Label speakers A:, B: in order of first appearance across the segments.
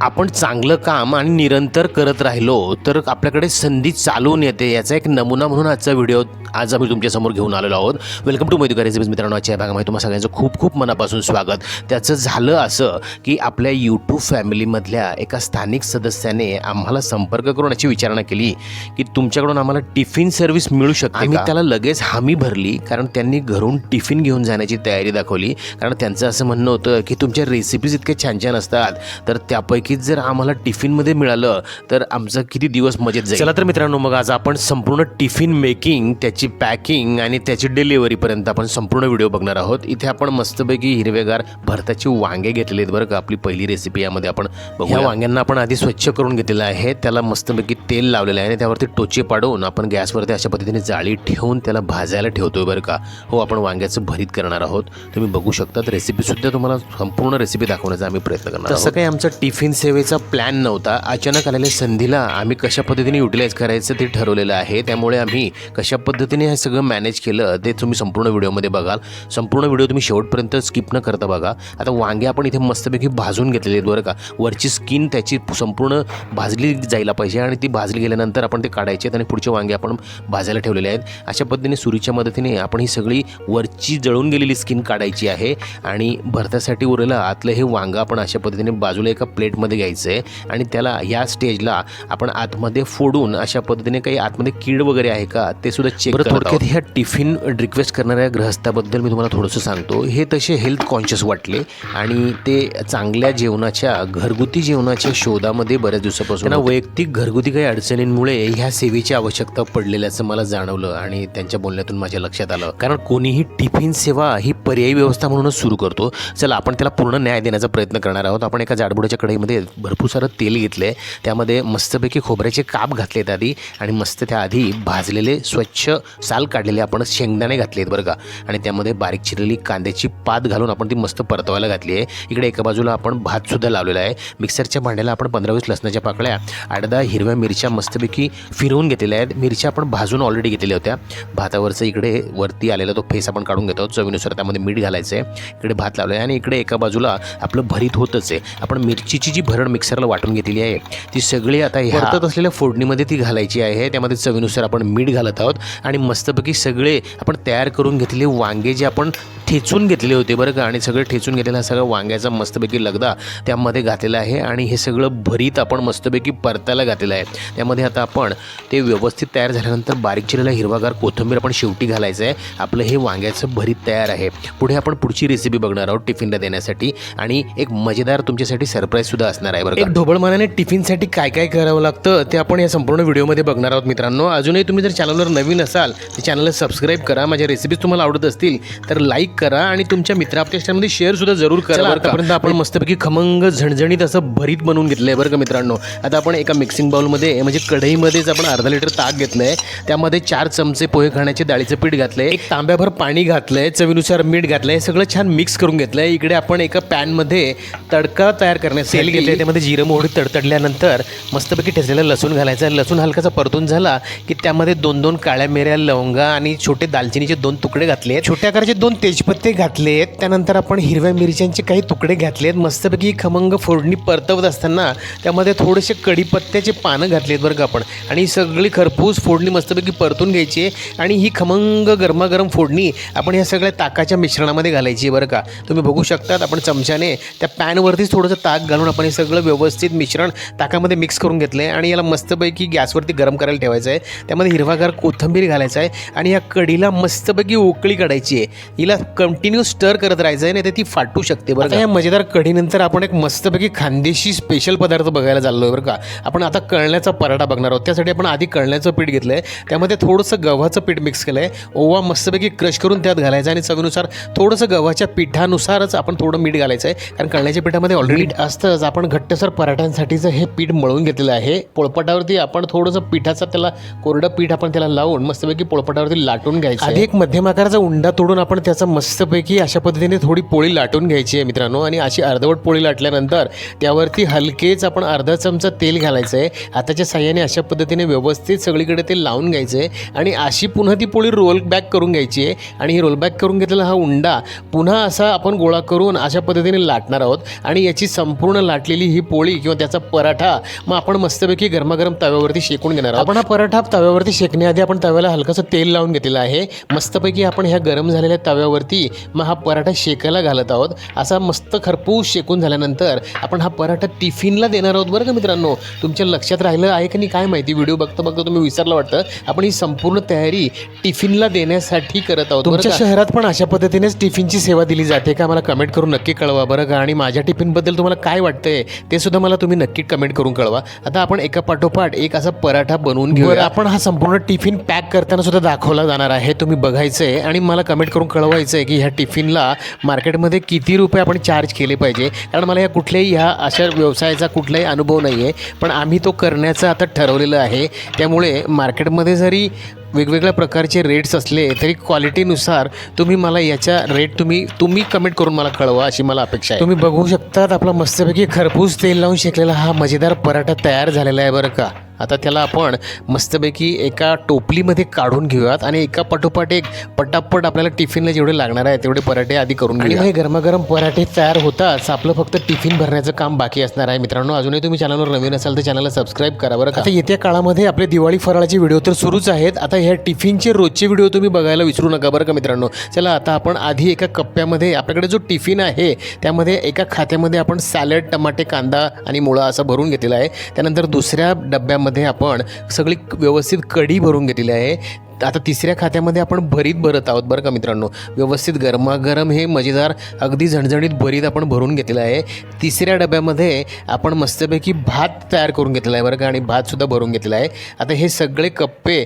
A: आपण चांगलं काम आणि निरंतर करत राहिलो तर आपल्याकडे संधी चालून येते याचा एक नमुना म्हणून आजचा व्हिडिओ आज आम्ही तुमच्यासमोर घेऊन आलेलो आहोत. वेलकम टू मैदुका रेसिपीज मित्रांनो आजच्या भागामध्ये तुम्हाला सगळ्यांचं खूप खूप मनापासून स्वागत. त्याचं झालं असं की आपल्या यूट्यूब फॅमिलीमधल्या एका स्थानिक सदस्याने आम्हाला संपर्क करून अशी विचारणा केली की तुमच्याकडून आम्हाला टिफिन सर्व्हिस मिळू शकते आम्ही त्याला लगेच हमी भरली कारण त्यांनी घरून टिफिन घेऊन जाण्याची तयारी दाखवली. कारण त्यांचं असं म्हणणं होतं की तुमच्या रेसिपीज इतके छान छान असतात तर त्यापैकीच जर आम्हाला टिफिनमध्ये मिळालं तर आमचं किती दिवस मजेत जाईल. चला तर मित्रांनो मग आज आपण संपूर्ण टिफिन मेकिंग त्याची पॅकिंग आणि त्याची डिलिव्हरीपर्यंत आपण संपूर्ण व्हिडिओ बघणार आहोत. इथे आपण मस्तपैकी हिरवेगार भरताची वांगे घेतलेले आहेत बरं का. आपली पहिली रेसिपी यामध्ये आपण बघू या वांग्यांना आपण आधी स्वच्छ करून घेतलेलं आहे. त्याला मस्तपैकी तेल लावलेलं आहे आणि त्यावरती टोचे पाडून आपण गॅसवरती अशा पद्धतीने जाळी ठेवून त्याला भाजायला ठेवतोय बरं का. हो आपण वांग्याचं भरीत करणार आहोत. तुम्ही बघू शकता रेसिपीसुद्धा तुम्हाला संपूर्ण रेसिपी दाखवण्याचा आम्ही प्रयत्न करणार तसं काही आमचा टिफिन सेवेचा प्लॅन नव्हता. अचानक आलेल्या संधीला आम्ही कशा पद्धतीने युटिलाइज करायचं ते ठरवलेलं आहे. त्यामुळे आम्ही कशा पद्धतीने हे सगळं मॅनेज केलं ते तुम्ही संपूर्ण व्हिडिओमध्ये बघाल. संपूर्ण व्हिडिओ तुम्ही शेवटपर्यंत स्किप न करता बघा. आता वांगे आपण इथे मस्तपैकी भाजून घेतलेले आहेत बरं का. वरची स्किन त्याची संपूर्ण भाजली जायला पाहिजे आणि ती भाजली गेल्यानंतर आपण ते काढायचे आहेत आणि पुढचे वांगे आपण भाजायला ठेवलेले आहेत. अशा पद्धतीने सुरीच्या मदतीने आपण ही सगळी वरची जळून गेलेली स्किन काढायची आहे आणि भरतासाठी उरलेलं आतलं हे वांगं आपण अशा पद्धतीने बाजूला एका प्लेटमध्ये घ्यायचं आहे आणि त्याला या स्टेजला आपण आतमध्ये फोडून अशा पद्धतीने काही आतमध्ये कीड वगैरे आहे का ते सुद्धा चेक थोडक्यात ह्या टिफिन रिक्वेस्ट करणाऱ्या ग्रहस्थाबद्दल मी तुम्हाला थोडंसं सांगतो. हे तसे हेल्थ कॉन्शियस वाटले आणि ते चांगल्या जेवणाच्या घरगुती जेवणाच्या शोधामध्ये बऱ्याच दिवसापासून त्यांना वैयक्तिक घरगुती काही अडचणींमुळे ह्या सेवेची आवश्यकता पडलेल्याचं मला जाणवलं आणि त्यांच्या बोलण्यातून माझ्या लक्षात आलं. कारण कोणीही टिफिन सेवा ही पर्यायी व्यवस्था म्हणूनच सुरू करतो. चला आपण त्याला पूर्ण न्याय देण्याचा प्रयत्न करणार आहोत. आपण एका जाडबुडाच्या कढईमध्ये भरपूर सारं तेल घेतलं आहे त्यामध्ये मस्तपैकी खोबऱ्याचे काप घातलेत आधी आणि मस्त त्याआधी भाजलेले स्वच्छ साल काढलेले आपण शेंगदाणे घातले आहेत बरं का. आणि त्यामध्ये बारीक चिरलेली कांद्याची पात घालून आपण ती मस्त परतवायला घातली आहे. इकडे एका बाजूला आपण भातसुद्धा लावलेला आहे. मिक्सरच्या भांड्याला आपण पंधरा वीस लसणाच्या पाकळ्या अर्धा हिरव्या मिरच्या मस्तपैकी फिरवून घेतलेल्या आहेत. मिरच्या आपण भाजून ऑलरेडी घेतलेल्या होत्या. भातावरचं इकडे वरती आलेला तो फेस आपण काढून घेतो. चवीनुसार त्यामध्ये मीठ घालायचं आहे इकडे भात लावलं आहे आणि इकडे एका बाजूला आपलं भरीत होतच आहे. आपण मिरचीची जी भरण मिक्सरला वाटून घेतलेली आहे. ती सगळी आता ह्या असलेल्या फोडणीमध्ये ती घालायची आहे. त्यामध्ये चवीनुसार आपण मीठ घालत आहोत आणि मस्तपैकी सगळे आपण तयार करून घेतलेले वांगे जे आपण ठेचून घेतले होते बरं का आणि सगळे ठेचून घेतलेला सगळं वांग्याचा मस्तपैकी लगदा त्यामध्ये घातलेला आहे. आणि हे सगळं भरीत आपण मस्तपैकी परतायला घातलेलं आहे. त्यामध्ये आता आपण ते व्यवस्थित तयार झाल्यानंतर बारीक चिरलेला हिरवागार कोथिंबीर आपण शेवटी घालायचं आहे. आपलं हे वांग्याचं भरीत तयार आहे. पुढे आपण पुढची रेसिपी बघणार आहोत टिफिनला देण्यासाठी. आणि एक मजेदार तुमच्यासाठी सरप्राईजसुद्धा असणार आहे बरं एक ढोबळमानाने टिफिनसाठी काय काय करावं लागतं ते आपण या संपूर्ण व्हिडिओमध्ये बघणार आहोत मित्रांनो. अजूनही तुम्ही जर चॅनलवर नवीन असाल तर चॅनलला सबस्क्राईब करा. माझ्या रेसिपीज तुम्हाला आवडत असतील तर लाईक करा आणि तुमच्या मित्र आपल्या शेअर सुद्धा जरूर करा आतापर्यंत आपण मस्तपैकी खमंग झणझणीत असं भरीत बनवून घेतलं आहे बरं का मित्रांनो. आता आपण एका मिक्सिंग बाउलमध्ये म्हणजे कढईमध्येच आपण अर्धा लिटर ताक घेतलं आहे त्यामध्ये चार चमचे पोहे खाण्याचे डाळीचं पीठ घातलं आहे एक तांब्याभर पाणी घातलं आहे चवीनुसार मीठ घातलं आहे सगळं छान मिक्स करून घेतलं आहे इकडे आपण एका पॅनमध्ये तडका तयार करण्यासाठी तेल घेतलं त्यामध्ये जिरं मोहरी तडतडल्यानंतर मस्तपैकी ठेचलेला लसूण घालायचा. लसूण हलकाचा परतून झाला की त्यामध्ये दोन दोन काळ्या मिऱ्या लवंगा आणि छोटे दालचिनीचे दोन तुकडे घातले छोट्या आकाराचे दोन तेजपत्ते घातलेत. त्यानंतर आपण हिरव्या मिरच्यांचे काही तुकडे घातलेत. मस्तपैकी खमंग फोडणी परतवत असताना त्यामध्ये थोडेसे कढीपत्त्याचे पानं घातलेत बरं का आपण. आणि सगळी खरपूस फोडणी मस्तपैकी परतून घ्यायची आहे आणि ही खमंग गरमागरम फोडणी आपण या सगळ्या ताकाच्या मिश्रणामध्ये घालायची बरं का. तुम्ही बघू शकतात आपण चमच्याने त्या पॅनवरतीच थोडंसं ताक घालून आपण हे सगळं व्यवस्थित मिश्रण ताकामध्ये मिक्स करून घेतलं आहे आणि याला मस्तपैकी गॅसवरती गरम करायला ठेवायचं आहे. त्यामध्ये हिरवागार कोथिंबीर घालायचं आहे आणि या कढीला मस्तपैकी उकळी काढायची आहे. हिला कंटिन्यू स्टर करत राहायचं आहे नाही तर ती फाटू शकते बरं का. या मजेदार कढीनंतर आपण एक मस्तपैकी खानदेशी स्पेशल पदार्थ बघायला चाललो आहे बरं का. आपण आता कळण्याचा पराठा बघणार आहोत. त्यासाठी आपण आधी कळण्याचं पीठ घेतलं आहे त्यामध्ये थोडंसं गव्हाचं पीठ मिक्स केलं आहे ओवा मस्तपैकी क्रश करून त्यात घालायचं आणि चवीनुसार थोडंसं गव्हाच्या पिठानुसारच आपण थोडं मीठ घालायचं आहे. कारण कळण्याच्या पिठामध्ये ऑलरेडी असतंच. आपण घट्टसर पराठ्यांसाठीचं हे पीठ मळून घेतलेलं आहे. पोळपाटावरती आपण थोडंसं पिठाचा त्याला कोरडं पीठ आपण त्याला लावून मस्तपैकी पोळपाटावरती लाटून घ्यायचं आधी एक मध्यम आकाराचा उंडा तोडून आपण त्याचा मस्तपैकी अशा पद्धतीने थोडी पोळी लाटून घ्यायची आहे मित्रांनो. आणि अशी अर्धवट पोळी लाटल्यानंतर त्यावरती हलकेच आपण अर्धा चमचा तेल घालायचं आहे. हाताच्या साह्याने अशा पद्धतीने व्यवस्थित सगळीकडे ते लावून घ्यायचं आहे. आणि अशी पुन्हा ती पोळी रोल बॅक करून घ्यायची आहे. आणि ही रोल बॅक करून घेतलेला हा उंडा पुन्हा असा आपण गोळा करून अशा पद्धतीने लाटणार आहोत. आणि याची संपूर्ण लाट लाटलेली ही पोळी किंवा त्याचा पराठा मग आपण मस्तपैकी गरमागरम तव्यावरती शेकून घेणार आहोत. आपण हा पराठा तव्यावरती शेकण्याआधी आपण तव्याला हलकंसं तेल लावून घेतलेलं आहे. मस्तपैकी आपण ह्या गरम झालेल्या तव्यावरती मग हा पराठा शेकायला घालत आहोत. असा मस्त खरपूस शेकून झाल्यानंतर आपण हा पराठा टिफिनला देणार आहोत बरं का मित्रांनो? तुमच्या लक्षात राहिलं आहे की नाही? काय माहिती? व्हिडिओ बघता बघता तुम्ही विसरलं वाटतं. आपण ही संपूर्ण तयारी टिफिनला देण्यासाठी करत आहोत तुमच्या शहरात पण अशा पद्धतीनेच टिफिनची सेवा दिली जाते का? मला कमेंट करून नक्की कळवा बरं का? आणि माझ्या टिफिनबद्दल तुम्हाला काय वाटतंय ते सुद्धा मला तुम्ही नक्की कमेंट करून कळवा. आता आपण एका पाठोपाठ एक असा पराठा बनवून घेऊ आपण हा संपूर्ण टिफिन पॅक करताना सुद्धा दाखवला जाणार आहे. तुम्ही बघायचं आहे आणि मला कमेंट करून कळवायचं आहे की ह्या टिफिनला मार्केटमध्ये किती रुपये आपण चार्ज केले पाहिजे. कारण मला या कुठल्याही ह्या अशा व्यवसायाचा कुठलाही अनुभव नाही आहे पण आम्ही तो करण्याचं आता ठरवलेलं आहे. त्यामुळे मार्केटमध्ये जरी वेगवेगळ्या प्रकारचे रेट्स असले तरी क्वालिटीनुसार तुम्ही मला याच्या रेट तुम्ही तुम्ही कमेंट करून मला कळवा अशी मला अपेक्षा आहे. तुम्ही बघू शकतात आपला मस्तपैकी खरपूस तेल लावून शेकलेला हा मजेदार पराठा तयार झालेला आहे बरं का. आता त्याला आपण मस्तपैकी एका टोपलीमध्ये काढून घेऊयात आणि एका पाठोपाठ एक पटापट आपल्याला टिफिनला जेवढे लागणार आहे तेवढे पराठे आधी करून घेऊ हे गरमागरम पराठे तयार होताच. आपलं फक्त टिफिन भरण्याचं काम बाकी असणार आहे. मित्रांनो अजूनही तुम्ही चॅनलवर नवीन असाल तर चॅनलला सबस्क्राईब करा बरं. आता येत्या काळामध्ये आपले दिवाळी फराळाचे व्हिडिओ तर सुरूच आहेत. आता ह्या टिफिनचे रोजचे व्हिडिओ तुम्ही बघायला विसरू नका बरं का मित्रांनो. चला आता आपण आधी एका कप्प्यामध्ये आपल्याकडे जो टिफिन आहे त्यामध्ये एका खात्यामध्ये आपण सॅलड टमाटे कांदा आणि मुळा असं भरून घेतलेला आहे. त्यानंतर दुसऱ्या डब्यामध्ये आपण सगळी व्यवस्थित कढी भरून घेतलेली आहे. आता तिसऱ्या खात्यामध्ये आपण भरीत भरत आहोत बरं का मित्रांनो. व्यवस्थित गरमागरम हे मजेदार अगदी झणझणीत भरीत आपण भरून घेतलेलं आहे. तिसऱ्या डब्यामध्ये आपण मस्तपैकी भात तयार करून घेतलेला आहे बरं का आणि भातसुद्धा भरून घेतलेला आहे. आता हे सगळे कप्पे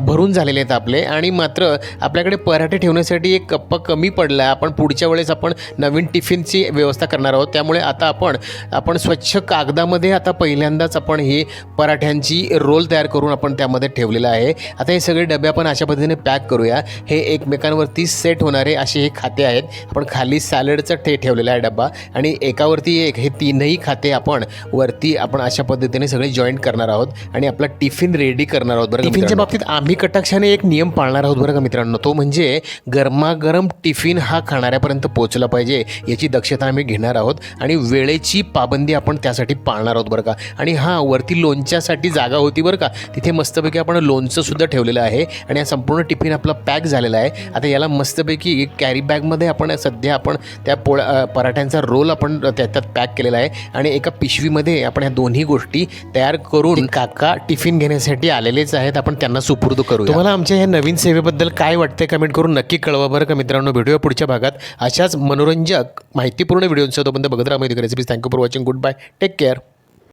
A: भरून झालेले आहेत आपले आणि मात्र आपल्याकडे पराठे ठेवण्यासाठी एक कप्पा कमी पडला आहे. आपण पुढच्या वेळेस आपण नवीन टिफिनची व्यवस्था करणार आहोत. त्यामुळे आता आपण आपण स्वच्छ कागदामध्ये आता पहिल्यांदाच आपण ही पराठ्यांची रोल तयार करून आपण त्यामध्ये ठेवलेलं आहे. आता हे सगळे डबे आपण अशा पद्धतीने पॅक करूया. हे एकमेकांवरती सेट होणारे असे हे खाते आहेत. आपण खाली सॅलडचा ठे ठेवलेला आहे डब्बा आणि एकावरती एक हे तीनही खाते आपण वरती आपण अशा पद्धतीने सगळे जॉईंट करणार आहोत आणि आपला टिफिन रेडी करणार आहोत बरं टिफिनच्या बाबतीत आम्ही कटाक्षाने एक नियम पाळणार आहोत बरं का मित्रांनो? तो म्हणजे गरमागरम टिफिन हा खाणाऱ्यापर्यंत पोहोचला पाहिजे याची दक्षता आम्ही घेणार आहोत आणि वेळेची पाबंदी आपण त्यासाठी पाळणार आहोत बरं का? आणि हां वरती लोणच्यासाठी जागा होती बरं का? तिथे मस्तपैकी आपण लोणचं सुद्धा ठेवलेलं आहे. आणि हा संपूर्ण टिफिन आपला पॅक झालेला आहे. आता याला मस्तपैकी कॅरी बॅगमध्ये आपण सध्या आपण त्या पोळ्या पराठ्यांचा रोल आपण त्या- त्यात पॅक केलेला आहे. आणि एका पिशवीमध्ये आपण ह्या दोन्ही गोष्टी तयार करून काका टिफिन घेण्यासाठी आलेलेच आहेत. आपण त्यांना सुपूर्द करू तुम्हाला आमच्या ह्या नवीन सेवेबद्दल काय वाटतंय कमेंट करून नक्की कळवा बरं का मित्रांनो. व्हिडिओ पुढच्या भागात अशाच मनोरंजक माहितीपूर्ण व्हिडिओंसह तोपर्यंत बघत राहा. माहिती recipes thank you for watching good bye take care